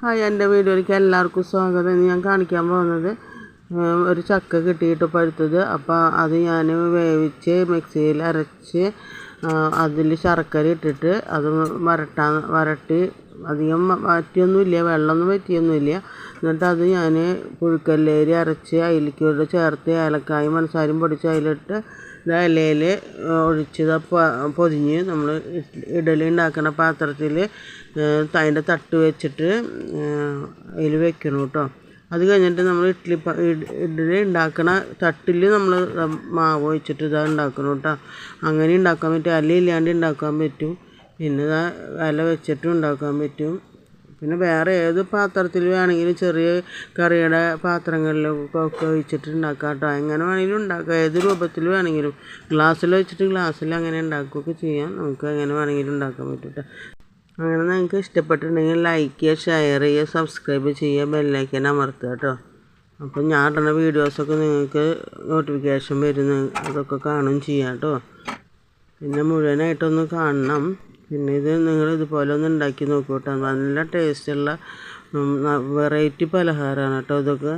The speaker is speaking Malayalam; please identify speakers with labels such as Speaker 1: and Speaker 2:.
Speaker 1: ഹായ് എന്റെ വീഡിയോയിലേക്ക് എല്ലാവർക്കും സ്വാഗതം. ഞാൻ കാണിക്കാൻ പോകുന്നത് ഒരു ചക്ക കിട്ടിയിട്ട് പഴുത്തത് അപ്പോൾ അത് ഞാൻ വേവിച്ച് മിക്സിയിൽ അരച്ച് അതിൽ ശർക്കര ഇട്ടിട്ട് അത് വരട്ടാൻ വരട്ടി. അധികം വറ്റിയൊന്നുമില്ല വെള്ളമൊന്നും വറ്റിയൊന്നുമില്ല. എന്നിട്ട് അത് ഞാൻ പുഴുക്കല്ലേരി അരച്ച് അതിലേക്ക് ചേർത്ത് ഏലക്കായും പഞ്ചസാരയും പൊടിച്ച് അതിലിട്ട് ഇലയിൽ ഒഴിച്ച് ഇത് പൊതിഞ്ഞ് നമ്മൾ ഇഡലി ഉണ്ടാക്കുന്ന പാത്രത്തിൽ അതിന്റെ തട്ട് വെച്ചിട്ട് അതിൽ വെക്കണം കേട്ടോ. അത് കഴിഞ്ഞിട്ട് നമ്മൾ ഇഡ്ഡലി ഇഡ്ഡലി ഉണ്ടാക്കണ തട്ടിൽ നമ്മൾ മാവ് ഒഴിച്ചിട്ട് ഇതാ ഉണ്ടാക്കണം കേട്ടോ. അങ്ങനെ ഉണ്ടാക്കാൻ പറ്റും. അല്ല ഇല്ലാണ്ട് ഉണ്ടാക്കാൻ പറ്റും. പിന്നെ ഇതാ ഇല വെച്ചിട്ടും ഉണ്ടാക്കാൻ പറ്റും. പിന്നെ വേറെ ഏത് പാത്രത്തിൽ വേണമെങ്കിലും ചെറിയ കറിയുടെ പാത്രങ്ങളിലൊക്കെ വെച്ചിട്ട് ഉണ്ടാക്കാം കേട്ടോ. എങ്ങനെ വേണമെങ്കിലും ഉണ്ടാക്കാം. ഏത് രൂപത്തിൽ വേണമെങ്കിലും. ഗ്ലാസ്സിൽ വെച്ചിട്ട് ഗ്ലാസ്സിൽ അങ്ങനെ ഉണ്ടാക്കുകയൊക്കെ ചെയ്യാം. നമുക്ക് എങ്ങനെ വേണമെങ്കിലും ഉണ്ടാക്കാൻ പറ്റും കേട്ടോ. അങ്ങനെ നിങ്ങൾക്ക് ഇഷ്ടപ്പെട്ടിട്ടുണ്ടെങ്കിൽ ലൈക്ക് ചെയ്യുക ഷെയർ ചെയ്യുക സബ്സ്ക്രൈബ് ചെയ്യുക ബെല്ലൈക്കൻ അമർത്തുക കേട്ടോ. അപ്പം ഞാൻ ഇടുന്ന വീഡിയോസൊക്കെ നിങ്ങൾക്ക് നോട്ടിഫിക്കേഷൻ വരുന്ന അതൊക്കെ കാണുകയും ചെയ്യാം കേട്ടോ. പിന്നെ മുഴുവനായിട്ടൊന്ന് കാണണം. പിന്നെ ഇത് നിങ്ങൾ ഇതുപോലെ ഒന്ന് ഉണ്ടാക്കി നോക്കൂ കേട്ടോ. നല്ല ടേസ്റ്റുള്ള വെറൈറ്റി പലഹാരമാണ് കേട്ടോ ഇതൊക്കെ.